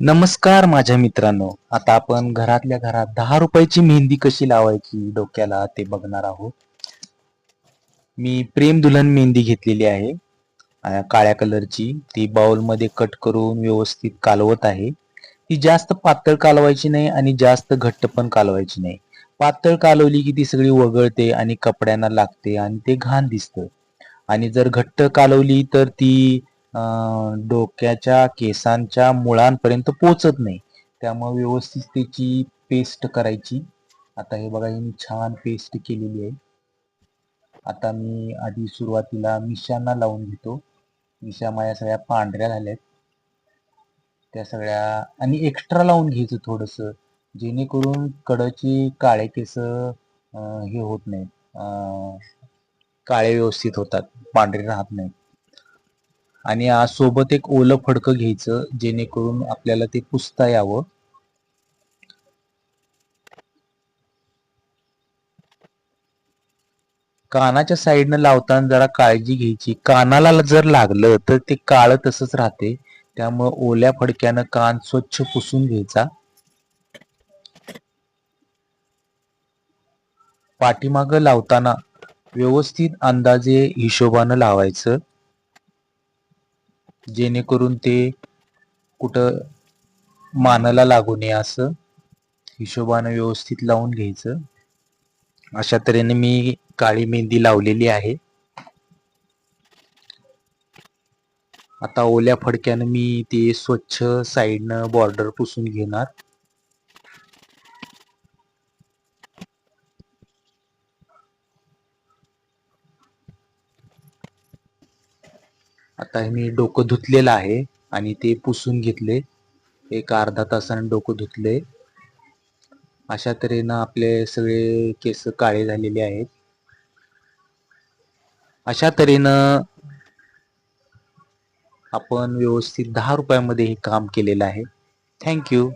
नमस्कार माझ्या मित्रांनो. आता आपण घरातल्या घरात दहा रुपयाची मेहंदी कशी लावायची डोक्याला ते बघणार आहोत. मी प्रेम दुल्हन मेहंदी घेतलेली आहे. काळ्या कलरची. ती बाउलमध्ये कट करून व्यवस्थित कालवत आहे. ती जास्त पातळ कालवायची नाही आणि जास्त घट्ट पण कालवायची नाही. पातळ कालवली की ती सगळी वगळते आणि कपड्यांना लागते आणि ते घाण दिसतं. आणि जर घट्ट कालवली तर ती डोक्याच्या केसांच्या मुळांपर्यंत पोचत नाही. त्यामुळे व्यवस्थित त्याची पेस्ट करायची. आता हे बघा ही मी छान पेस्ट केलेली आहे. आता मी आधी सुरुवातीला मिशांना लावून घेतो. मिशा माझ्या सगळ्या पांढऱ्या झाल्यात. त्या सगळ्या आणि एक्स्ट्रा लावून घ्यायचं थोडस जेणेकरून कडची काळे केस हे होत नाहीत. काळे व्यवस्थित होतात. पांढरे राहत नाहीत. आणि सोबत एक ओलं फडकं घ्यायचं जेणेकरून आपल्याला ते पुसता यावं. कानाच्या साईडनं लावताना जरा काळजी घ्यायची. कानाला जर लागलं तर ते काळं तसंच राहते. त्यामुळे ओल्या फडक्यानं कान स्वच्छ पुसून घ्यायचा. पाठीमागं लावताना व्यवस्थित अंदाजे हिशोबानं लावायचं. जेणेकरून ते कुठं मानाला लागू नये असं हिशोबानं व्यवस्थित लावून घ्यायचं. अशा तऱ्हेने मी काळी मेहंदी लावलेली आहे. आता ओल्या फडक्यानं मी ते स्वच्छ साईडनं बॉर्डर पुसून घेणार. आता हे मी डोकं धुतलेलं आहे आणि ते पुसून घेतले. एक अर्धा तासाने डोकं धुतले. अशा तऱ्हेनं आपले सगळे केस काळे झालेले आहेत. अशा तऱ्हेनं आपण व्यवस्थित दहा रुपयामध्ये हे काम केलेलं आहे. थँक्यू